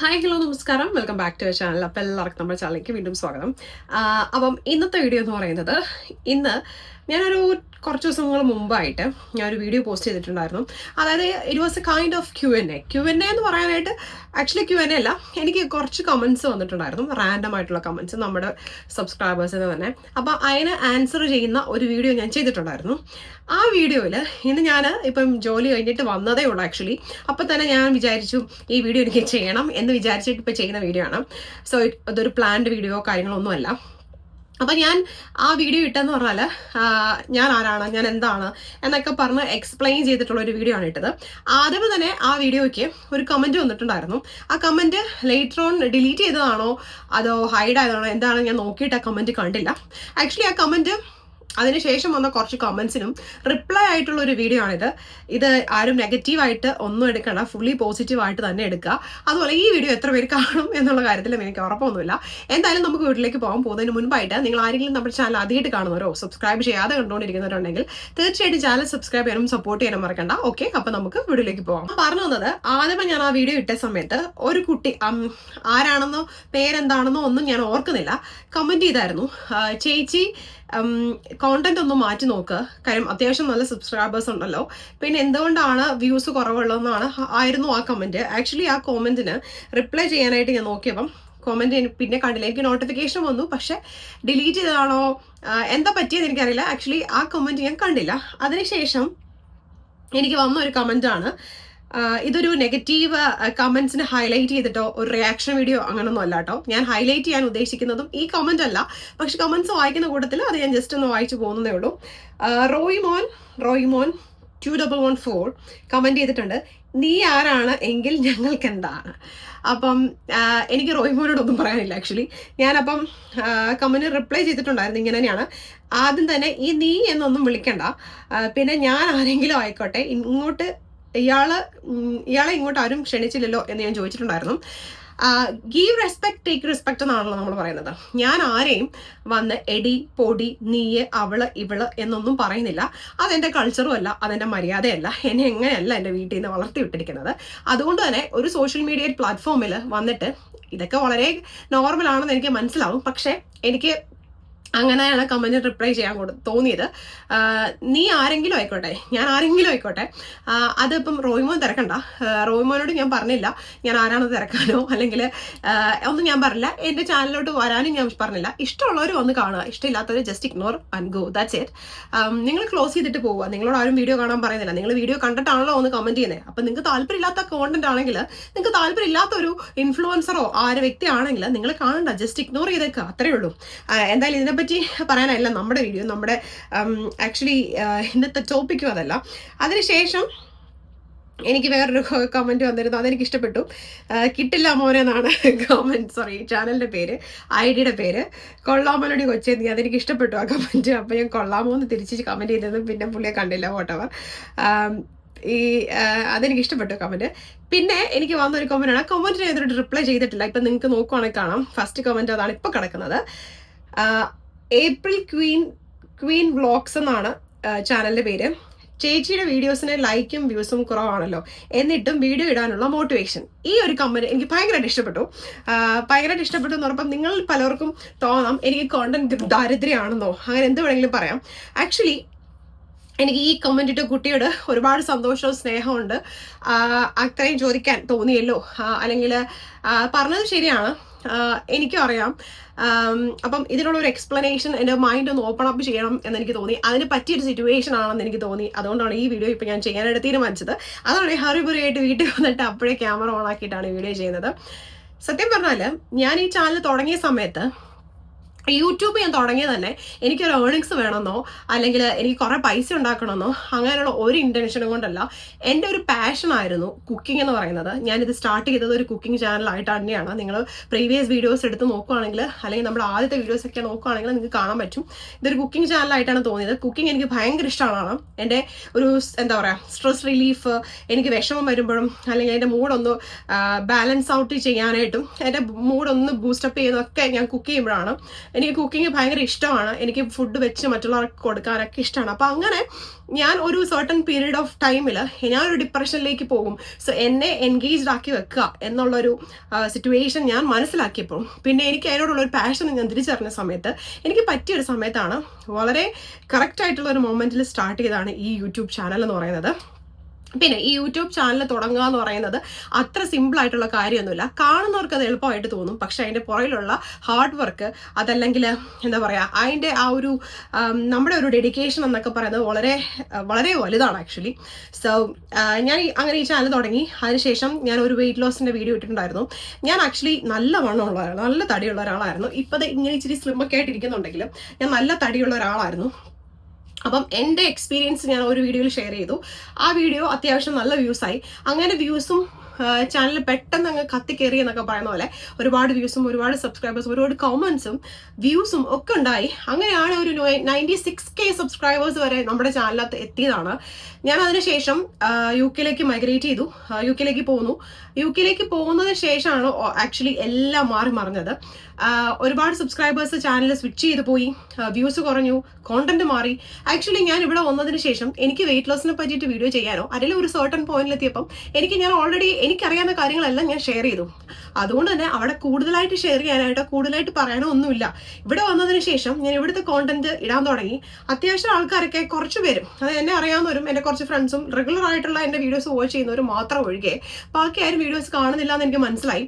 Hi hello നമസ്കാരം. Welcome back to channel അപ്പോൾ എല്ലാവർക്കും നമ്മുടെ ചാനലിലേക്ക് വീണ്ടും സ്വാഗതം. അപ്പം ഇന്നത്തെ വീഡിയോ എന്ന് പറയുന്നത് ഇന്ന് ഞാനൊരു കുറച്ച് ദിവസങ്ങൾ മുമ്പായിട്ട് ഞാനൊരു വീഡിയോ പോസ്റ്റ് ചെയ്തിട്ടുണ്ടായിരുന്നു. അതായത് it was a kind of Q N A Q N A എന്ന് പറയാനായിട്ട് ആക്ച്വലി ക്യു എൻ എ അല്ല. എനിക്ക് കുറച്ച് കമൻസ് വന്നിട്ടുണ്ടായിരുന്നു. റാൻഡം ആയിട്ടുള്ള കമൻസ് നമ്മുടെ സബ്സ്ക്രൈബേഴ്സിന് തന്നെ. അപ്പോൾ അതിന് ആൻസർ ചെയ്യുന്ന ഒരു വീഡിയോ ഞാൻ ചെയ്തിട്ടുണ്ടായിരുന്നു. ആ വീഡിയോയിൽ ഇന്ന് ഞാൻ ഇപ്പം ജോലി കഴിഞ്ഞിട്ട് വന്നതേ ഉള്ളൂ ആക്ച്വലി അപ്പോൾ തന്നെ ഞാൻ വിചാരിച്ചു ഈ വീഡിയോ എനിക്ക് ചെയ്യണം എന്ന് വിചാരിച്ചിട്ട് ഇപ്പോൾ ചെയ്യുന്ന വീഡിയോ ആണ്. സോ ഇതൊരു പ്ലാൻഡ് വീഡിയോ കാര്യങ്ങളൊന്നുമല്ല. അപ്പം ഞാൻ ആ വീഡിയോ ഇട്ടെന്ന് പറഞ്ഞാൽ ഞാൻ ആരാണ് ഞാൻ എന്താണ് എന്നൊക്കെ പറഞ്ഞ് എക്സ്പ്ലെയിൻ ചെയ്തിട്ടുള്ള ഒരു വീഡിയോ ആണ് ഇട്ടത്. ആദ്യം തന്നെ ആ വീഡിയോയ്ക്ക് ഒരു കമന്റ് വന്നിട്ടുണ്ടായിരുന്നു. ആ കമന്റ് ലേറ്റർ ഓൺ ഡിലീറ്റ് ചെയ്തതാണോ അതോ ഹൈഡ് ആയതാണോ എന്താണ് ഞാൻ നോക്കിയിട്ട് ആ കമന്റ് കണ്ടില്ല. ആക്ച്വലി ആ കമന്റ് അതിനുശേഷം വന്ന കുറച്ച് കമൻസിനും റിപ്ലൈ ആയിട്ടുള്ള ഒരു വീഡിയോ ആണിത്. ഇത് ആരും നെഗറ്റീവായിട്ട് ഒന്നും എടുക്കണ്ട ഫുള്ളി പോസിറ്റീവായിട്ട് തന്നെ എടുക്കുക. അതുപോലെ ഈ വീഡിയോ എത്ര പേര് കാണും എന്നുള്ള കാര്യത്തിലും എനിക്ക് ഉറപ്പൊന്നുമില്ല. എന്തായാലും നമുക്ക് വീട്ടിലേക്ക് പോകാൻ പോകുന്നതിന് മുൻപായിട്ട് നിങ്ങൾ ആരെങ്കിലും നമ്മുടെ ചാനൽ ആദ്യമായിട്ട് കാണുന്നവരോ സബ്സ്ക്രൈബ് ചെയ്യാതെ കണ്ടുകൊണ്ടിരിക്കുന്നവരുണ്ടെങ്കിൽ തീർച്ചയായിട്ടും ചാനൽ സബ്സ്ക്രൈബ് ചെയ്യാനും സപ്പോർട്ട് ചെയ്യാനും മറക്കണ്ട. ഓക്കെ അപ്പം നമുക്ക് വീഡിയോയിലേക്ക് പോകാം. പറഞ്ഞു വന്നത് ആദ്യമേ ഞാൻ ആ വീഡിയോ ഇട്ട സമയത്ത് ഒരു കുട്ടി ആരാണെന്നോ പേരെന്താണെന്നോ ഒന്നും ഞാൻ ഓർക്കുന്നില്ല. കമന്റ് ചെയ്തായിരുന്നു. ചേച്ചി കോണ്ടന്റ് ഒന്ന് മാറ്റി നോക്കുക കാര്യം അത്യാവശ്യം നല്ല സബ്സ്ക്രൈബേഴ്സ് ഉണ്ടല്ലോ. പിന്നെ എന്തുകൊണ്ടാണ് വ്യൂസ് കുറവുള്ളതെന്നാണ് ആയിരുന്നു ആ കമന്റ് ആക്ച്വലി ആ കോമന്റിന് റിപ്ലൈ ചെയ്യാനായിട്ട് ഞാൻ നോക്കിയപ്പം കോമന്റ് പിന്നെ കണ്ടില്ല. എനിക്ക് നോട്ടിഫിക്കേഷൻ വന്നു. പക്ഷെ ഡിലീറ്റ് ചെയ്തതാണോ? എന്താ പറ്റിയത് എനിക്കറിയില്ല. ആക്ച്വലി ആ കമന്റ് ഞാൻ കണ്ടില്ല. അതിനുശേഷം എനിക്ക് വന്ന ഒരു കമന്റ് ആണ് ആ, ഇതൊരു നെഗറ്റീവ് കമന്റ്സിനെ ഹൈലൈറ്റ് ചെയ്തിട്ടോ ഒരു റിയാക്ഷൻ വീഡിയോ അങ്ങനൊന്നും അല്ല കേട്ടോ ഞാൻ ഹൈലൈറ്റ് ചെയ്യാൻ ഉദ്ദേശിക്കുന്നതും ഈ കമന്റ് അല്ല. പക്ഷെ കമന്റ്സ് വായിക്കുന്ന കൂട്ടത്തിൽ അത് ഞാൻ ജസ്റ്റ് ഒന്ന് വായിച്ചു പോകുന്നതേ ഉള്ളൂ. Roymon Roymon Roymon two double one four comment ചെയ്തിട്ടുണ്ട്. നീ ആരാണ് എങ്കിൽ ഞങ്ങൾക്ക് എന്താണ് അപ്പം എനിക്ക് റോയിമോനോടൊന്നും പറയാനില്ല ആക്ച്വലി ഞാനപ്പം കമന് റിപ്ലൈ ചെയ്തിട്ടുണ്ടായിരുന്നു ഇങ്ങനെ തന്നെയാണ്. ആദ്യം തന്നെ ഈ നീ എന്നൊന്നും വിളിക്കണ്ട. പിന്നെ ഞാൻ ആരെങ്കിലും ആയിക്കോട്ടെ ഇങ്ങോട്ട് ഇയാൾ ഇയാളെ ഇങ്ങോട്ട് ആരും ക്ഷണിച്ചില്ലല്ലോ എന്ന് ഞാൻ ചോദിച്ചിട്ടുണ്ടായിരുന്നു. ഗീവ് റെസ്പെക്ട് ടേക്ക് റെസ്പെക്ട് എന്നാണല്ലോ നമ്മൾ പറയുന്നത്. ഞാൻ ആരെയും വന്ന് എടി പൊടി നീയ് അവൾ ഇവൾ എന്നൊന്നും പറയുന്നില്ല. അതെന്റെ കൾച്ചറും അല്ല അതെന്റെ മര്യാദയല്ല എന്നെ എങ്ങനെയല്ല എന്റെ വീട്ടിൽ നിന്ന് വളർത്തി വിട്ടിരിക്കുന്നത്. അതുകൊണ്ട് തന്നെ ഒരു സോഷ്യൽ മീഡിയ പ്ലാറ്റ്ഫോമിൽ വന്നിട്ട് ഇതൊക്കെ വളരെ നോർമൽ ആണെന്ന് എനിക്ക് മനസ്സിലാവും. പക്ഷേ എനിക്ക് അങ്ങനെയാണ് കമന്റ് റിപ്ലൈ ചെയ്യാൻ തോന്നിയത്. നീ ആരെങ്കിലും ആയിക്കോട്ടെ ഞാൻ ആരെങ്കിലും ആയിക്കോട്ടെ. അതിപ്പം റോയ്മോൻ തിരക്കണ്ട. റോയ്മോനോട് ഞാൻ പറഞ്ഞില്ല. ഞാൻ ആരാണെന്ന് തിരക്കാനോ അല്ലെങ്കിൽ ഒന്നും ഞാൻ പറഞ്ഞില്ല. എന്റെ ചാനലിലോട്ട് വരാനും ഞാൻ പറഞ്ഞില്ല. ഇഷ്ടമുള്ളവർ വന്ന് കാണുക. ഇഷ്ടമില്ലാത്തവർ just ignore and go that's it നിങ്ങൾ ക്ലോസ് ചെയ്തിട്ട് പോവുക. നിങ്ങളോട് ആരും വീഡിയോ കാണാൻ പറയുന്നില്ല. നിങ്ങൾ വീഡിയോ കണ്ടിട്ടാണല്ലോ ഒന്ന് കമന്റ് ചെയ്യുന്നത് അപ്പം നിങ്ങൾക്ക് താല്പര്യമില്ലാത്ത കോണ്ടന്റ് ആണെങ്കിൽ നിങ്ങൾക്ക് താല്പര്യമില്ലാത്ത ഒരു ഇൻഫ്ലുവൻസറോ ആ ഒരു വ്യക്തി ആണെങ്കിൽ നിങ്ങൾ കാണണ്ട. ജസ്റ്റ് ഇഗ്നോർ ചെയ്തേക്കുക അത്രയേ ഉള്ളൂ. എന്തായാലും എന്തായാലും ഇതിനെപ്പറ്റി പറയാനല്ല നമ്മുടെ വീഡിയോ നമ്മുടെ ആക്ച്വലി ഇന്നത്തെ ടോപ്പിക്കും അതല്ല. അതിനുശേഷം എനിക്ക് വേറൊരു കമന്റ് വന്നിരുന്നു. അതെനിക്ക് ഇഷ്ടപ്പെട്ടു. കിട്ടില്ല മോനെ എന്നാണ് കമന്റ് സോറി ചാനലിന്റെ പേര് ഐ ഡിയുടെ പേര്. കൊള്ളാമോനോട് കൊച്ചേ നീ അതെനിക്ക് ഇഷ്ടപ്പെട്ടു ആ കമന്റ് അപ്പോൾ ഞാൻ കൊള്ളാമോ എന്ന് തിരിച്ച് കമന്റ് ചെയ്തതും പിന്നെ പുള്ളിയെ കണ്ടില്ല വോട്ടവർ ഈ അതെനിക്ക് ഇഷ്ടപ്പെട്ടു കമന്റ് പിന്നെ എനിക്ക് വന്നൊരു കമന്റാണ് കമന്റിന് ഏതൊരു റിപ്ലൈ ചെയ്തിട്ടില്ല. ഇപ്പം നിങ്ങൾക്ക് നോക്കുവാണെങ്കിൽ കാണാം. ഫസ്റ്റ് കമന്റ് അതാണ് ഇപ്പോൾ കിടക്കുന്നത്. ഏപ്രിൽ ക്വീൻ ക്വീൻ വ്ളോഗ്സ് എന്നാണ് ചാനലിന്റെ പേര്. ചേച്ചിയുടെ വീഡിയോസിന് ലൈക്കും വ്യൂസും കുറവാണല്ലോ. എന്നിട്ടും വീഡിയോ ഇടാനുള്ള മോട്ടിവേഷൻ ഈ ഒരു കമ്പനി എനിക്ക് ഭയങ്കരമായിട്ട് ഇഷ്ടപ്പെട്ടു. ഭയങ്കരമായിട്ട് ഇഷ്ടപ്പെട്ടു എന്ന് പറയുമ്പോൾ നിങ്ങൾ പലർക്കും തോന്നാം എനിക്ക് കോണ്ടന്റ് ദാരിദ്ര്യമാണെന്നോ അങ്ങനെ എന്ത് വേണമെങ്കിലും പറയാം. ആക്ച്വലി എനിക്ക് ഈ കമന്റിട്ട് കുട്ടിയോട് ഒരുപാട് സന്തോഷവും സ്നേഹമുണ്ട് അത്രയും ചോദിക്കാൻ തോന്നിയല്ലോ. അല്ലെങ്കിൽ പറഞ്ഞത് ശരിയാണ്. എനിക്കും അറിയാം. അപ്പം ഇതിനുള്ള ഒരു എക്സ്പ്ലനേഷൻ എന്റെ മൈൻഡ് ഒന്ന് ഓപ്പൺ അപ്പ് ചെയ്യണം എന്ന് എനിക്ക് തോന്നി. അതിന് പറ്റിയൊരു സിറ്റുവേഷൻ ആണെന്ന് എനിക്ക് തോന്നി. അതുകൊണ്ടാണ് ഈ വീഡിയോ ഇപ്പം ഞാൻ ചെയ്യാനായിട്ട് തീരുമാനിച്ചത്. അതുകൊണ്ട് ഹറിബുറിയായിട്ട് വീട്ടിൽ വന്നിട്ട് അപ്പോഴേ ക്യാമറ ഓൺ ആക്കിയിട്ടാണ് വീഡിയോ ചെയ്യുന്നത്. സത്യം പറഞ്ഞാൽ ഞാൻ ഈ ചാനൽ തുടങ്ങിയ സമയത്ത് യൂട്യൂബ് ഞാൻ തുടങ്ങിയത് തന്നെ എനിക്കൊരു ഏർണിങ്സ് വേണമെന്നോ അല്ലെങ്കിൽ എനിക്ക് കുറേ പൈസ ഉണ്ടാക്കണമെന്നോ അങ്ങനെയുള്ള ഒരു ഇന്റൻഷനും കൊണ്ടല്ല. എന്റെ ഒരു പാഷനായിരുന്നു കുക്കിംഗ് എന്ന് പറയുന്നത്. ഞാനിത് സ്റ്റാർട്ട് ചെയ്തത് ഒരു കുക്കിംഗ് ചാനലായിട്ട് തന്നെയാണ്. നിങ്ങൾ പ്രീവിയസ് വീഡിയോസ് എടുത്ത് നോക്കുവാണെങ്കിൽ അല്ലെങ്കിൽ നമ്മൾ ആദ്യത്തെ വീഡിയോസ് ഒക്കെ നോക്കുവാണെങ്കിൽ നിങ്ങൾക്ക് കാണാൻ പറ്റും. ഇതൊരു കുക്കിംഗ് ചാനലായിട്ടാണ് തോന്നിയത്. കുക്കിംഗ് എനിക്ക് ഭയങ്കര ഇഷ്ടമാണ്. എന്റെ ഒരു എന്താ പറയുക സ്ട്രെസ് റിലീഫ് എനിക്ക് വിഷമം വരുമ്പോഴും അല്ലെങ്കിൽ എന്റെ മൂഡൊന്ന് ബാലൻസ് ഔട്ട് ചെയ്യാനായിട്ടും എന്റെ മൂഡൊന്ന് ബൂസ്റ്റപ്പ് ചെയ്യുന്നതൊക്കെ ഞാൻ കുക്ക് ചെയ്യുമ്പോഴാണ് എനിക്ക് കുക്കിംഗ് ഭയങ്കര ഇഷ്ടമാണ്. എനിക്ക് ഫുഡ് വെച്ച് മറ്റുള്ളവർക്ക് കൊടുക്കാനൊക്കെ ഇഷ്ടമാണ് അപ്പം അങ്ങനെ ഞാൻ ഒരു സർട്ടൺ പീരീഡ് ഓഫ് ടൈമിൽ ഞാനൊരു ഡിപ്രഷനിലേക്ക് പോകും. സോ എന്നെ എൻഗേജ്ഡ് ആക്കി വെക്കുക എന്നുള്ളൊരു സിറ്റുവേഷൻ ഞാൻ മനസ്സിലാക്കിയപ്പോൾ പിന്നെ എനിക്ക് അതിനോടുള്ളൊരു പാഷൻ ഞാൻ തിരിച്ചറിഞ്ഞ സമയത്ത് എനിക്ക് പറ്റിയൊരു സമയത്താണ് വളരെ കറക്റ്റായിട്ടുള്ള ഒരു മൊമെന്റിൽ സ്റ്റാർട്ട് ചെയ്താണ് ഈ യൂട്യൂബ് ചാനൽ എന്ന് പറയുന്നത്. പിന്നെ ഈ യൂട്യൂബ് ചാനൽ തുടങ്ങുക എന്ന് പറയുന്നത് അത്ര സിമ്പിൾ ആയിട്ടുള്ള കാര്യമൊന്നുമില്ല. കാണുന്നവർക്ക് അത് എളുപ്പമായിട്ട് തോന്നും. പക്ഷെ അതിന്റെ പുറകിലുള്ള ഹാർഡ് വർക്ക് അതല്ലെങ്കിൽ എന്താ പറയുക അതിന്റെ ആ ഒരു നമ്മുടെ ഒരു ഡെഡിക്കേഷൻ എന്നൊക്കെ പറയുന്നത് വളരെ വളരെ വലുതാണ് ആക്ച്വലി സോ ഞാൻ അങ്ങനെ ഈ ചാനൽ തുടങ്ങി. അതിനുശേഷം ഞാൻ ഒരു വെയിറ്റ് ലോസിന്റെ വീഡിയോ ഇട്ടിട്ടുണ്ടായിരുന്നു. ഞാൻ ആക്ച്വലി നല്ല വണ്ണമുള്ള ഒരാൾ നല്ല തടിയുള്ള ഒരാളായിരുന്നു. ഇപ്പോൾ ഇങ്ങനെ ഇച്ചിരി സ്ലിമ്മൊക്കെ ആയിട്ടിരിക്കുന്നുണ്ടെങ്കിലും ഞാൻ നല്ല തടിയുള്ള ഒരാളായിരുന്നു. അപ്പം എന്റെ എക്സ്പീരിയൻസ് ഞാൻ ഒരു വീഡിയോയിൽ ഷെയർ ചെയ്തു. ആ വീഡിയോ അത്യാവശ്യം നല്ല വ്യൂസായി അങ്ങനെ വ്യൂസും ചാനൽ പെട്ടെന്ന് അങ്ങ് കത്തിക്കേറി എന്നൊക്കെ പറയുന്ന പോലെ ഒരുപാട് വ്യൂസും ഒരുപാട് സബ്സ്ക്രൈബേഴ്സും ഒരുപാട് കമൻസും വ്യൂസും ഒക്കെ ഉണ്ടായി. അങ്ങനെയാണ് ഒരു നയന്റി സിക്സ് കെ സബ്സ്ക്രൈബേഴ്സ് വരെ നമ്മുടെ ചാനലിനകത്ത് എത്തിയതാണ്. ഞാൻ അതിനുശേഷം യു കെയിലേക്ക് മൈഗ്രേറ്റ് ചെയ്തു. യു കെയിലേക്ക് പോന്നു. യു കെയിലേക്ക് പോകുന്നതിന് ശേഷമാണ് ആക്ച്വലി എല്ലാം മാറി മറിഞ്ഞത്. ഒരുപാട് സബ്സ്ക്രൈബേഴ്സ് ചാനൽ സ്വിച്ച് ചെയ്ത് പോയി. വ്യൂസ് കുറഞ്ഞു കോണ്ടന്റ് മാറി. ആക്ച്വലി ഞാൻ ഇവിടെ വന്നതിന് ശേഷം എനിക്ക് വെയിറ്റ് ലോസിനെ പറ്റിയിട്ട് വീഡിയോ ചെയ്യാനോ അല്ലെങ്കിൽ ഒരു സർട്ടൺ പോയിന്റിലെത്തിയപ്പം എനിക്ക് ഞാൻ ഓൾറെഡി എനിക്കറിയാവുന്ന കാര്യങ്ങളെല്ലാം ഞാൻ ഷെയർ ചെയ്തു. അതുകൊണ്ട് തന്നെ അവിടെ കൂടുതലായിട്ട് ഷെയർ ചെയ്യാനായിട്ടോ കൂടുതലായിട്ട് പറയാനോ ഒന്നുമില്ല ഇവിടെ വന്നതിന് ശേഷം ഞാൻ ഇവിടുത്തെ കോണ്ടന്റ് ഇടാൻ തുടങ്ങി. അത്യാവശ്യം ആൾക്കാരൊക്കെ കുറച്ച് പേരും അത് എന്നെ അറിയാവുന്നവരും എന്റെ കുറച്ച് ഫ്രണ്ട്സും റെഗുലർ ആയിട്ടുള്ള എന്റെ വീഡിയോസ് വാച്ച് ചെയ്യുന്നവരും മാത്രം ഒഴികെ ബാക്കി ആരും വീഡിയോസ് കാണുന്നില്ല എന്ന് എനിക്ക് മനസ്സിലായി.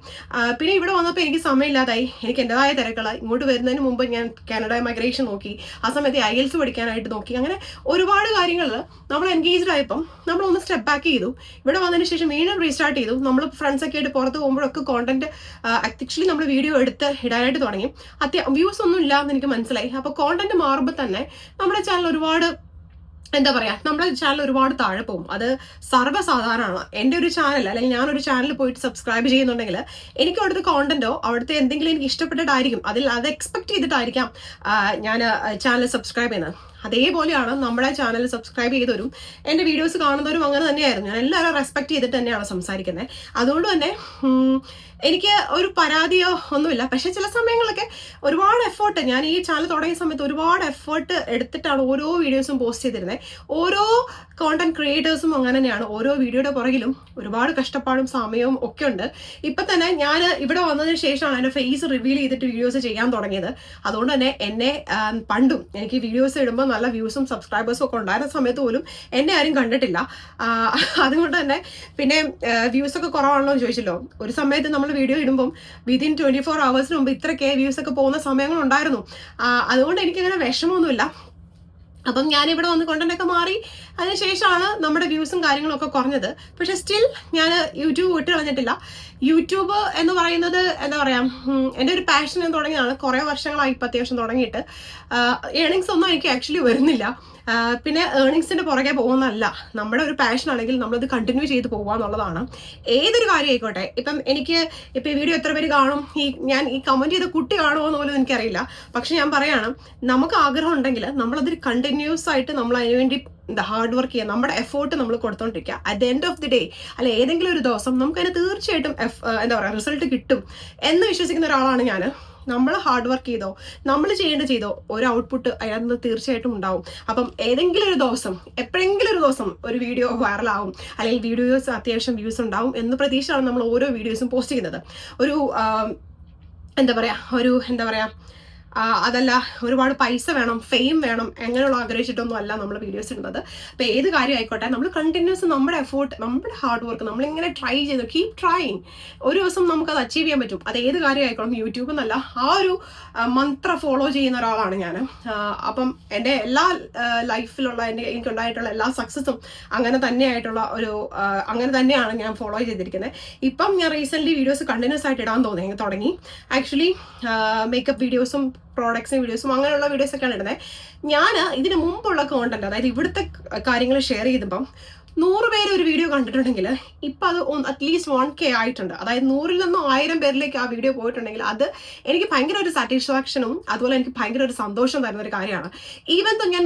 പിന്നെ ഇവിടെ വന്നപ്പോൾ എനിക്ക് സമയമില്ലാതായി. എനിക്ക് എന്റെതായ തിരക്കുകൾ ഇങ്ങോട്ട് വരുന്നതിന് മുമ്പ് ഞാൻ കാനഡ മൈഗ്രേഷൻ നോക്കി. ആ സമയത്ത് ഐ എൽസ് പഠിക്കാനായിട്ട് നോക്കി. അങ്ങനെ ഒരുപാട് കാര്യങ്ങൾ നമ്മൾ എൻഗേജ്ഡ് ആയപ്പം നമ്മൾ ഒന്ന് സ്റ്റെപ്പ് ബാക്ക് ചെയ്തു. ഇവിടെ വന്നതിന് ശേഷം വീണ്ടും റീസ്റ്റാർട്ട് ചെയ്തു. നമ്മൾ ഫ്രണ്ട്സ് ഒക്കെ ആയിട്ട് പുറത്ത് പോകുമ്പോഴൊക്കെ കോണ്ടന്റ് ആക്ച്വലി നമ്മൾ വീഡിയോ എടുത്ത് ഇടാനായിട്ട് തുടങ്ങി. അത്യാ വ്യൂസ് ഒന്നും ഇല്ല എന്ന് എനിക്ക് മനസ്സിലായി. അപ്പോൾ കോണ്ടന്റ് മാറുമ്പോൾ തന്നെ നമ്മുടെ ചാനൽ ഒരുപാട് എന്താ പറയാ നമ്മുടെ ചാനൽ ഒരുപാട് താഴെ പോകും. അത് സർവസാധാരണമാണ്. എന്റെ ഒരു ചാനൽ അല്ലെങ്കിൽ ഞാനൊരു ചാനൽ പോയിട്ട് സബ്സ്ക്രൈബ് ചെയ്യുന്നുണ്ടെങ്കിൽ എനിക്ക് അവിടുത്തെ കോണ്ടന്റോ അവിടുത്തെ എന്തെങ്കിലും എനിക്ക് ഇഷ്ടപ്പെട്ടിട്ടായിരിക്കും അതിൽ അത് എക്സ്പെക്ട് ചെയ്തിട്ടായിരിക്കാം ഞാൻ ചാനൽ സബ്സ്ക്രൈബ് ചെയ്യുന്നത്. അതേപോലെയാണ് നമ്മുടെ ചാനൽ സബ്സ്ക്രൈബ് ചെയ്തവരും എന്റെ വീഡിയോസ് കാണുന്നവരും അങ്ങനെ തന്നെയായിരുന്നു. ഞാൻ എല്ലാവരും റെസ്പെക്ട് ചെയ്തിട്ട് തന്നെയാണ് സംസാരിക്കുന്നത്. അതുകൊണ്ട് തന്നെ എനിക്ക് ഒരു പരാതിയോ ഒന്നുമില്ല. പക്ഷെ ചില സമയങ്ങളൊക്കെ ഒരുപാട് എഫേർട്ട് ഞാൻ ഈ ചാനൽ തുടങ്ങിയ സമയത്ത് ഒരുപാട് എഫേർട്ട് എടുത്തിട്ടാണ് ഓരോ വീഡിയോസും പോസ്റ്റ് ചെയ്തിരുന്നത് ഓരോ കോണ്ടന്റ് ക്രിയേറ്റേഴ്സും അങ്ങനെ തന്നെയാണ്. ഓരോ വീഡിയോയുടെ പുറകിലും ഒരുപാട് കഷ്ടപ്പാടും സമയവും ഒക്കെ ഉണ്ട്. ഇപ്പൊ തന്നെ ഞാൻ ഇവിടെ വന്നതിന് ശേഷമാണ് എന്റെ ഫേസ് റിവീൽ ചെയ്തിട്ട് വീഡിയോസ് ചെയ്യാൻ തുടങ്ങിയത്. അതുകൊണ്ട് തന്നെ എന്നെ പണ്ടും എനിക്ക് വീഡിയോസ് ഇടുമ്പോൾ നല്ല വ്യൂസും സബ്സ്ക്രൈബേഴ്സും ഒക്കെ ഉണ്ടായിരുന്ന സമയത്ത് പോലും എന്നെ ആരും കണ്ടിട്ടില്ല. അതുകൊണ്ട് തന്നെ പിന്നെ വ്യൂസ് ഒക്കെ കുറവാണല്ലോ എന്ന് ചോദിച്ചല്ലോ. ഒരു സമയത്ത് നമ്മൾ വീഡിയോ ഇടുമ്പം വിതിൻ ട്വന്റി ഫോർ അവേഴ്സിന് മുമ്പ് ഇത്ര കെ വ്യൂസ് ഒക്കെ പോകുന്ന സമയങ്ങളുണ്ടായിരുന്നു. അതുകൊണ്ട് എനിക്കങ്ങനെ വിഷമമൊന്നുമില്ല. അപ്പം ഞാൻ ഇവിടെ വന്ന് കൊണ്ടൊക്കെ മാറി. അതിനുശേഷമാണ് നമ്മുടെ വ്യൂസും കാര്യങ്ങളൊക്കെ കുറഞ്ഞത്. പക്ഷെ സ്റ്റിൽ ഞാൻ യൂട്യൂബ് വിട്ട് കളഞ്ഞിട്ടില്ല. യൂട്യൂബ് എന്ന് പറയുന്നത് എന്താ പറയാ ഉം, എന്റെ ഒരു പാഷൻ തുടങ്ങിയതാണ്. കുറേ വർഷങ്ങളായി ഇപ്പം അത്യാവശ്യം തുടങ്ങിയിട്ട്. ഏണിങ്സ് ഒന്നും എനിക്ക് ആക്ച്വലി വരുന്നില്ല. പിന്നെ ഏണിങ്സിന്റെ പുറകെ പോകുന്നതല്ല. നമ്മുടെ ഒരു പാഷൻ ആണെങ്കിൽ നമ്മളത് കണ്ടിന്യൂ ചെയ്ത് പോകുക എന്നുള്ളതാണ് ഏതൊരു കാര്യം ആയിക്കോട്ടെ ഇപ്പം എനിക്ക് ഇപ്പം ഈ വീഡിയോ എത്ര പേര് കാണും? ഈ ഞാൻ ഈ കമന്റ് ചെയ്ത കുട്ടി കാണുമോ എന്ന് പോലും എനിക്കറിയില്ല. പക്ഷെ ഞാൻ പറയാണ് നമുക്ക് ആഗ്രഹം ഉണ്ടെങ്കിൽ നമ്മളതിൽ കണ്ടിന്യൂസ് ആയിട്ട് നമ്മൾ അതിനുവേണ്ടി എന്താ ഹാർഡ് വർക്ക് ചെയ്യുക നമ്മുടെ എഫേർട്ട് നമ്മൾ കൊടുത്തോണ്ടിരിക്കുക. At the end of the day അല്ല ഏതെങ്കിലും ഒരു ദിവസം നമുക്കതിന് തീർച്ചയായിട്ടും എന്താ പറയുക റിസൾട്ട് കിട്ടും എന്ന് വിശ്വസിക്കുന്ന ഒരാളാണ് ഞാൻ നമ്മൾ ഹാർഡ് വർക്ക് ചെയ്തോ നമ്മൾ ചെയ്യേണ്ട ചെയ്തോ ഒരു ഔട്ട്പുട്ട് അതിനകത്ത് തീർച്ചയായിട്ടും ഉണ്ടാവും. അപ്പം ഏതെങ്കിലും ഒരു ദിവസം എപ്പോഴെങ്കിലും ഒരു ദിവസം ഒരു വീഡിയോ വൈറലാവും അല്ലെങ്കിൽ വീഡിയോസ് അത്യാവശ്യം വ്യൂസ് ഉണ്ടാവും എന്ന് പ്രതീക്ഷയാണ് നമ്മൾ ഓരോ വീഡിയോസും പോസ്റ്റ് ചെയ്യുന്നത്. ഒരു എന്താ പറയുക ഒരു എന്താ പറയാ ആ, അതല്ല ഒരുപാട് പൈസ വേണം ഫെയിം വേണം എങ്ങനെയുള്ള ആഗ്രഹിച്ചിട്ടൊന്നും അല്ല നമ്മൾ വീഡിയോസ് ഇടുന്നത്. അപ്പോൾ ഏത് കാര്യം ആയിക്കോട്ടെ നമ്മൾ കണ്ടിന്യൂസ് നമ്മുടെ എഫേർട്ട് നമ്മുടെ ഹാർഡ് വർക്ക് നമ്മളിങ്ങനെ ട്രൈ ചെയ്തു കീപ് ട്രൈയിങ് ഒരു ദിവസം നമുക്കത് അച്ചീവ് ചെയ്യാൻ പറ്റും. അത് ഏത് കാര്യം ആയിക്കോളും യൂട്യൂബ് എന്നല്ല ആ ഒരു മന്ത്ര ഫോളോ ചെയ്യുന്ന ഒരാളാണ് ഞാൻ അപ്പം എന്റെ എല്ലാ ലൈഫിലുള്ള എന്റെ എനിക്കുണ്ടായിട്ടുള്ള എല്ലാ സക്സസും അങ്ങനെ തന്നെയായിട്ടുള്ള ഒരു അങ്ങനെ തന്നെയാണ് ഞാൻ ഫോളോ ചെയ്തിരിക്കുന്നത്. ഇപ്പം ഞാൻ റീസെന്റ്ലി വീഡിയോസ് കണ്ടിന്യൂസ് ആയിട്ട് ഇടാൻ തോന്നി തുടങ്ങി. ആക്ച്വലി മേക്കപ്പ് വീഡിയോസും പ്രോഡക്ട്സും വീഡിയോസും അങ്ങനെയുള്ള വീഡിയോസൊക്കെയാണ് ഇടുന്നത് ഞാൻ ഇതിന് മുമ്പുള്ള കോണ്ടന്റ് അതായത് ഇവിടുത്തെ കാര്യങ്ങൾ ഷെയർ ചെയ്തപ്പം നൂറ് പേര് ഒരു വീഡിയോ കണ്ടിട്ടുണ്ടെങ്കിൽ ഇപ്പം അത് അറ്റ്ലീസ്റ്റ് വൺ കെ ആയിട്ടുണ്ട്. അതായത് നൂറിൽ നിന്നും ആയിരം പേരിലേക്ക് ആ വീഡിയോ പോയിട്ടുണ്ടെങ്കിൽ അത് എനിക്ക് ഭയങ്കര ഒരു സാറ്റിസ്ഫാക്ഷനും അതുപോലെ എനിക്ക് ഭയങ്കര ഒരു സന്തോഷം തരുന്ന ഒരു കാര്യമാണ്. ഈവൻ തോ ഞാൻ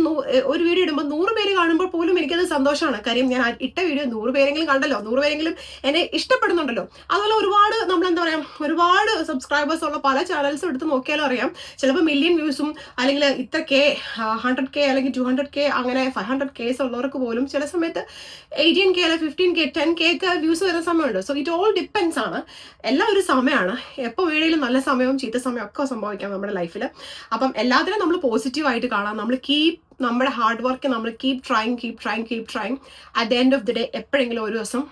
ഒരു വീഡിയോ ഇടുമ്പോൾ നൂറ് പേര് കാണുമ്പോൾ പോലും എനിക്കത് സന്തോഷമാണ്. കാര്യം ഞാൻ ഇട്ട വീഡിയോ നൂറ് പേരെങ്കിലും കണ്ടല്ലോ. നൂറ് പേരെങ്കിലും എന്നെ ഇഷ്ടപ്പെടുന്നുണ്ടല്ലോ. അതുപോലെ ഒരുപാട് നമ്മൾ എന്താ പറയുക ഒരുപാട് സബ്സ്ക്രൈബേഴ്സ് ഉള്ള പല ചാനൽസും എടുത്ത് നോക്കിയാലും അറിയാം. ചിലപ്പോൾ മില്യൺ വ്യൂസും അല്ലെങ്കിൽ ഇത്ര കെ ഹൺഡ്രഡ് കെ അല്ലെങ്കിൽ ടു ഹൺഡ്രഡ് കെ അങ്ങനെ ഫൈവ് ഹൺഡ്രഡ് കേസ് ഉള്ളവർക്ക് പോലും ചില സമയത്ത് എയ്റ്റീൻ കെ അല്ലെ ഫിഫ്റ്റീൻ കെ ടെൻ കെ ഒക്കെ വ്യൂസ് വരുന്ന സമയമുണ്ട്. സോ ഇറ്റ് ഓൾ ഡിപ്പെൻസ് ആണ്. എല്ലാം ഒരു സമയമാണ്. എപ്പോൾ വേണേലും നല്ല സമയവും ചീത്ത സമയവും ഒക്കെ സംഭവിക്കാം നമ്മുടെ ലൈഫിൽ അപ്പം എല്ലാത്തിനും നമ്മൾ പോസിറ്റീവായിട്ട് കാണാം. നമ്മൾ കീപ് നമ്മുടെ ഹാർഡ് വർക്ക് നമ്മൾ keep trying keep trying keep trying at the end of the day എപ്പോഴെങ്കിലും ഒരു ദിവസം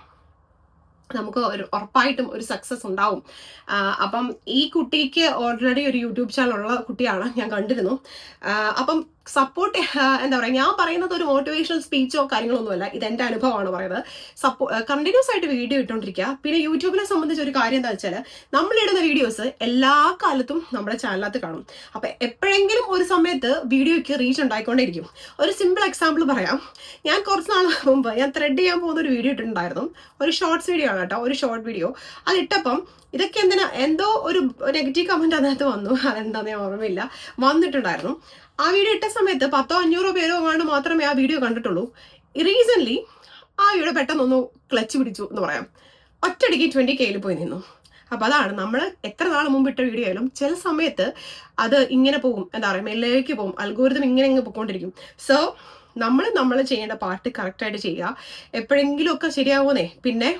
നമുക്ക് ഒരു ഉറപ്പായിട്ടും ഒരു സക്സസ് ഉണ്ടാവും. അപ്പം ഈ കുട്ടിക്ക് ഓൾറെഡി ഒരു യൂട്യൂബ് ചാനൽ ഉള്ള കുട്ടിയാണ് ഞാൻ കണ്ടിരുന്നു. അപ്പം സപ്പോർട്ട് എന്താ പറയുക ഞാൻ പറയുന്നത് ഒരു മോട്ടിവേഷണൽ സ്പീച്ചോ കാര്യങ്ങളൊന്നുമല്ല. ഇത് എന്റെ അനുഭവമാണ് പറയുന്നത്. സപ്പോ കണ്ടിന്യൂസ് ആയിട്ട് വീഡിയോ ഇട്ടുകൊണ്ടിരിക്കുക പിന്നെ യൂട്യൂബിനെ സംബന്ധിച്ച് ഒരു കാര്യം എന്താ വെച്ചാൽ നമ്മളിടുന്ന വീഡിയോസ് എല്ലാ കാലത്തും നമ്മുടെ ചാനലിനകത്ത് കാണും. അപ്പം എപ്പോഴെങ്കിലും ഒരു സമയത്ത് വീഡിയോയ്ക്ക് റീച്ച് ഉണ്ടായിക്കൊണ്ടേയിരിക്കും. ഒരു സിമ്പിൾ എക്സാമ്പിൾ പറയാം. ഞാൻ കുറച്ച് നാൾ മുമ്പ് ഞാൻ ത്രെഡ് ചെയ്യാൻ പോകുന്ന ഒരു വീഡിയോ ഇട്ടിട്ടുണ്ടായിരുന്നു. ഒരു ഷോർട്സ് വീഡിയോ ആണ് കേട്ടോ. ഒരു ഷോർട്ട് വീഡിയോ അതിട്ടപ്പം ഇതൊക്കെ എന്തിനാ എന്തോ ഒരു നെഗറ്റീവ് കമന്റ് അതിനകത്ത് വന്നു. അതെന്താന്ന് ഓർമ്മയില്ല. വന്നിട്ടുണ്ടായിരുന്നു. ആ വീഡിയോ ഇട്ട സമയത്ത് പത്തോ അഞ്ഞൂറോ പേരോ എങ്ങാണ്ട് മാത്രമേ ആ വീഡിയോ കണ്ടിട്ടുള്ളൂ. റീസെന്റ് ആ വീഡിയോ പെട്ടെന്നൊന്ന് ക്ലച്ച് പിടിച്ചു എന്ന് പറയാം. ഒറ്റടിക്ക് ട്വന്റി കെയിൽ പോയി നിന്നു. അപ്പൊ അതാണ് നമ്മൾ എത്ര നാൾ മുമ്പ് ഇട്ട വീഡിയോ ആയാലും ചില സമയത്ത് അത് ഇങ്ങനെ പോകും. എന്താ പറയുക മെല്ലേക്ക് പോകും. അൽഗോരിതം ഇങ്ങനെ ഇങ്ങനെ പോയിക്കൊണ്ടിരിക്കും. സോ നമ്മൾ നമ്മൾ ചെയ്യേണ്ട പാട്ട് കറക്റ്റായിട്ട് ചെയ്യുക. എപ്പോഴെങ്കിലുമൊക്കെ ശരിയാവുന്നേ. പിന്നെ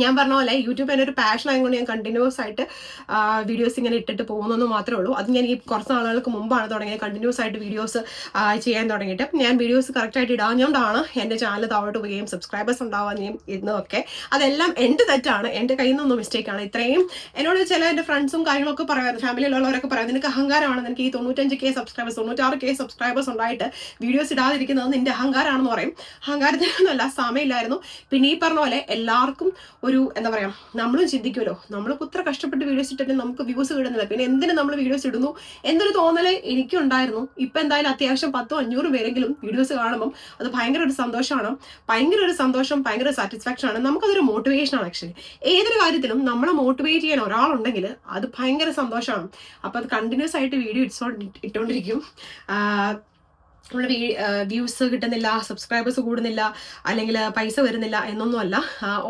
ഞാൻ പറഞ്ഞ പോലെ യൂട്യൂബ് എന്റെ ഒരു പാഷൻ ആയതുകൊണ്ട് ഞാൻ കണ്ടിന്യൂസ് ആയിട്ട് വീഡിയോസ് ഇങ്ങനെ ഇട്ടിട്ട് പോകുന്നു മാത്രമേ ഉള്ളൂ. അത് ഞാൻ ഈ കുറച്ച് നാളുകൾക്ക് മുമ്പാണ് തുടങ്ങിയത്. കണ്ടിന്യൂസ് ആയിട്ട് വീഡിയോസ് ചെയ്യാൻ തുടങ്ങിയിട്ട്. ഞാൻ വീഡിയോസ് കറക്റ്റായിട്ട് ഇടാഞ്ഞുകൊണ്ടാണ് എന്റെ ചാനൽ താഴോട്ട് പോവുകയും സബ്സ്ക്രൈബേഴ്സ് ഉണ്ടാവുകയും ഇന്നൊക്കെ അതെല്ലാം എന്റെ തെറ്റാണ്. എന്റെ കയ്യിൽ നിന്നൊന്നും മിസ്റ്റേക്കാണ് ഇത്രയും എന്നോട് ചില എന്റെ ഫ്രണ്ട്സും കാര്യങ്ങളൊക്കെ പറയാറ് ഫാമിലിയിലുള്ളവരൊക്കെ പറയാം നിനക്ക് അഹങ്കാരമാണ് നിനക്ക് ഈ തൊണ്ണൂറ്റഞ്ച് കെ സബ്സ്ക്രൈബേഴ്സ് തൊണ്ണൂറ്റാറ് കെ സബ്സ്ക്രൈബേഴ്സ് ഉണ്ടായിട്ട് വീഡിയോസ് ഇടാതിരിക്കുന്നത് നിന്റെ അഹങ്കാരമാണെന്ന് പറയും. അഹങ്കാരത്തിനൊന്നുമല്ല സമയമില്ലായിരുന്നു. പിന്നെ ഈ പറഞ്ഞ പോലെ എല്ലാവർക്കും ഒരു എന്താ പറയാ നമ്മളും ചിന്തിക്കുമല്ലോ നമ്മൾ ഇത്ര കഷ്ടപ്പെട്ട് വീഡിയോസ് ഇട്ടിട്ട് നമുക്ക് വ്യൂസ് കിട്ടുന്നില്ല. പിന്നെ എന്തിനു നമ്മൾ വീഡിയോസ് ഇടുന്നു? എന്നൊരു തോന്നൽ എനിക്കും ഉണ്ടായിരുന്നു ഇപ്പൊ എന്തായാലും അത്യാവശ്യം പത്തോ അഞ്ഞൂറ് പേരെങ്കിലും വീഡിയോസ് കാണുമ്പോൾ അത് ഭയങ്കര ഒരു സന്തോഷമാണ്. ഭയങ്കര ഒരു സന്തോഷം ഭയങ്കര സാറ്റിസ്ഫാക്ഷൻ ആണ്. നമുക്കതൊരു മോട്ടിവേഷൻ ആണ് ആക്ച്വലി ഏതൊരു കാര്യത്തിലും നമ്മളെ മോട്ടിവേറ്റ് ചെയ്യാൻ ഒരാളുണ്ടെങ്കിൽ അത് ഭയങ്കര സന്തോഷമാണ്. അപ്പൊ അത് കണ്ടിന്യൂസ് ആയിട്ട് വീഡിയോ ആഹ് നമ്മൾ വ്യൂസ് കിട്ടുന്നില്ല സബ്സ്ക്രൈബേഴ്സ് കൂടുന്നില്ല അല്ലെങ്കിൽ പൈസ വരുന്നില്ല എന്നൊന്നുമല്ല.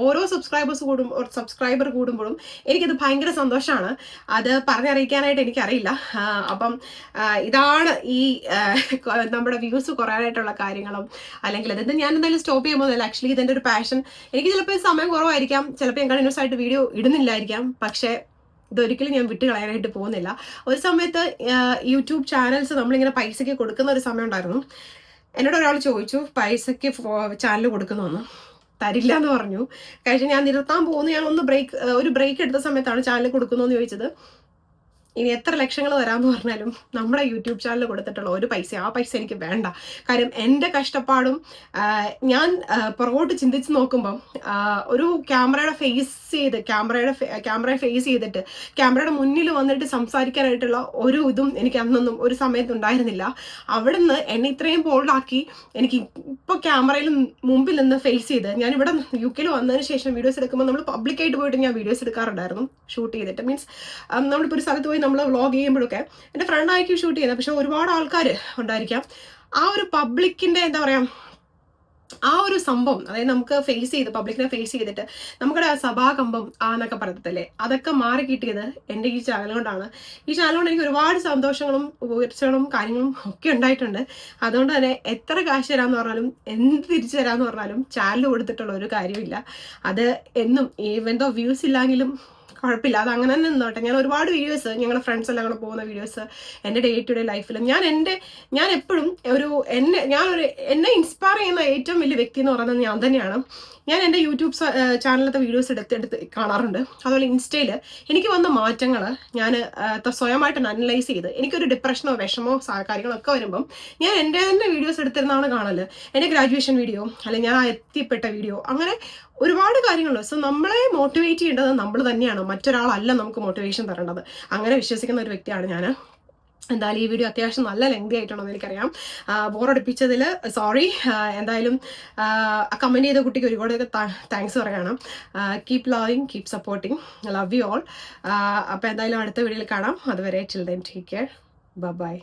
ഓരോ സബ്സ്ക്രൈബേഴ്സ് കൂടും സബ്സ്ക്രൈബർ കൂടുമ്പോഴും എനിക്കത് ഭയങ്കര സന്തോഷമാണ് അത് പറഞ്ഞറിയിക്കാനായിട്ട് എനിക്കറിയില്ല. അപ്പം ഇതാണ് ഈ നമ്മുടെ വ്യൂസ് കുറയാനായിട്ടുള്ള കാര്യങ്ങളും. അല്ലെങ്കിൽ ഇത് ഞാൻ എന്തായാലും സ്റ്റോപ്പ് ചെയ്യുമ്പോൾ ആക്ച്വലി ഇതെന്റെ ഒരു പാഷൻ എനിക്ക് ചിലപ്പോൾ സമയം കുറവായിരിക്കാം. ചിലപ്പോൾ ഞാൻ കണ്ടിന്യൂസ് ആയിട്ട് വീഡിയോ ഇടുന്നില്ലായിരിക്കാം. പക്ഷേ ഇതൊരിക്കലും ഞാൻ വിട്ട് കളയാനായിട്ട് പോകുന്നില്ല. ഒരു സമയത്ത് യൂട്യൂബ് ചാനൽസ് നമ്മളിങ്ങനെ പൈസയ്ക്ക് കൊടുക്കുന്ന ഒരു സമയം ഉണ്ടായിരുന്നു. എന്നോട് ഒരാൾ ചോദിച്ചു പൈസയ്ക്ക് ചാനൽ കൊടുക്കണമെന്ന് തരില്ല എന്ന് പറഞ്ഞു. കഴിഞ്ഞ ഞാൻ നിർത്താൻ പോകുന്നു. ഞാൻ ഒന്ന് ബ്രേക്ക് ഒരു ബ്രേക്ക് എടുത്ത സമയത്താണ് ചാനൽ കൊടുക്കുന്നതെന്ന് ചോദിച്ചത്. ഇനി എത്ര ലക്ഷങ്ങൾ വരാമെന്ന് പറഞ്ഞാലും നമ്മുടെ യൂട്യൂബ് ചാനൽ കൊടുത്തിട്ടുള്ള ഒരു പൈസ ആ പൈസ എനിക്ക് വേണ്ട. കാര്യം എന്റെ കഷ്ടപ്പാടും ഞാൻ പുറകോട്ട് ചിന്തിച്ച് നോക്കുമ്പം ഒരു ക്യാമറയുടെ ഫേസ് ചെയ്ത് ക്യാമറയുടെ ക്യാമറയെ ഫേസ് ചെയ്തിട്ട് ക്യാമറയുടെ മുന്നിൽ വന്നിട്ട് സംസാരിക്കാനായിട്ടുള്ള ഒരു ഇതും എനിക്ക് അന്നൊന്നും ഒരു സമയത്ത് ഉണ്ടായിരുന്നില്ല. അവിടുന്ന് എന്നെ ഇത്രയും ബോൾഡാക്കി എനിക്ക് ഇപ്പോൾ ക്യാമറയിൽ മുമ്പിൽ നിന്ന് ഫേസ് ചെയ്ത് ഞാൻ ഇവിടെ യു കെയിൽ വന്നതിന് ശേഷം വീഡിയോസ് എടുക്കുമ്പോൾ നമ്മൾ പബ്ലിക്കായിട്ട് പോയിട്ട് ഞാൻ വീഡിയോസ് എടുക്കാറുണ്ടായിരുന്നു. ഷൂട്ട് ചെയ്തിട്ട് മീൻസ് നമ്മളിപ്പോൾ ഒരു സ്ഥലത്ത് പോയി നമ്മൾ വ്ളോഗ് ചെയ്യുമ്പോഴൊക്കെ എന്റെ ഫ്രണ്ടായിരിക്കും ഷൂട്ട് ചെയ്യുന്നത്. പക്ഷെ ഒരുപാട് ആൾക്കാർ ഉണ്ടായിരിക്കാം. ആ ഒരു പബ്ലിക്കിന്റെ എന്താ പറയുക ആ ഒരു സംഭവം അതായത് നമുക്ക് ഫേസ് ചെയ്ത് പബ്ലിക്കിനെ ഫേസ് ചെയ്തിട്ട് നമ്മുടെ ആ സഭാകമ്പം ആ എന്നൊക്കെ പറയത്തില്ലേ അതൊക്കെ മാറി കിട്ടിയത് എന്റെ ഈ ചാനൽ കൊണ്ടാണ്. ഈ ചാനൽ കൊണ്ട് എനിക്ക് ഒരുപാട് സന്തോഷങ്ങളും ഉയർച്ചകളും കാര്യങ്ങളും ഒക്കെ ഉണ്ടായിട്ടുണ്ട്. അതുകൊണ്ട് തന്നെ എത്ര കാശ് തരാമെന്ന് പറഞ്ഞാലും എന്ത് തിരിച്ചു തരാമെന്ന് പറഞ്ഞാലും ചാനൽ കൊടുത്തിട്ടുള്ള ഒരു കാര്യമില്ല. അത് എന്നും ഈവൻ ദോ വ്യൂസ് ഇല്ലെങ്കിലും കുഴപ്പമില്ല. അത് അങ്ങനെ നിന്നോട്ടെ. ഞാൻ ഒരുപാട് വീഡിയോസ് ഞങ്ങളുടെ ഫ്രണ്ട്സ് എല്ലാം കൂടെ പോകുന്ന വീഡിയോസ് എന്റെ ഡേ ടു ഡേ ലൈഫിൽ ഞാൻ എന്റെ ഞാൻ എപ്പോഴും ഒരു എന്നെ ഞാൻ ഒരു എന്നെ ഇൻസ്പയർ ചെയ്യുന്ന ഏറ്റവും വലിയ വ്യക്തി എന്ന് പറയുന്നത് ഞാൻ തന്നെയാണ്. ഞാൻ എന്റെ യൂട്യൂബ് ചാനലിലത്തെ വീഡിയോസ് എടുത്തെടുത്ത് എടുത്ത് കാണാറുണ്ട്. അതുപോലെ ഇൻസ്റ്റയിൽ എനിക്ക് വന്ന മാറ്റങ്ങൾ ഞാൻ സ്വയമായിട്ട് അനലൈസ് ചെയ്ത് എനിക്കൊരു ഡിപ്രഷനോ വിഷമോ കാര്യങ്ങളൊക്കെ വരുമ്പം ഞാൻ എന്റെ തന്നെ വീഡിയോസ് എടുത്തിരുന്നാണ് കാണൽ. എന്റെ ഗ്രാജുവേഷൻ വീഡിയോ അല്ലെങ്കിൽ ഞാൻ എത്തിപ്പെട്ട വീഡിയോ അങ്ങനെ ഒരുപാട് കാര്യങ്ങളുണ്ട്. സോ നമ്മളെ മോട്ടിവേറ്റ് ചെയ്യേണ്ടത് നമ്മൾ തന്നെയാണ്. മറ്റൊരാളല്ല നമുക്ക് മോട്ടിവേഷൻ തരേണ്ടത്. അങ്ങനെ വിശ്വസിക്കുന്ന ഒരു വ്യക്തിയാണ് ഞാൻ എന്തായാലും ഈ വീഡിയോ അത്യാവശ്യം നല്ല ലെങ്തി ആയിട്ടുണ്ടെന്ന് എനിക്കറിയാം. ബോറടിപ്പിച്ചതിൽ സോറി എന്തായാലും കമന്റ് ചെയ്ത കുട്ടിക്ക് ഒരുപാട് താങ്ക്സ് പറയണം. Keep loving keep supporting love you all അപ്പോൾ എന്തായാലും അടുത്ത വീഡിയോയിൽ കാണാം. അതുവരെ ചിൽഡ്രൻ ടേക്ക് കെയർ ബൈ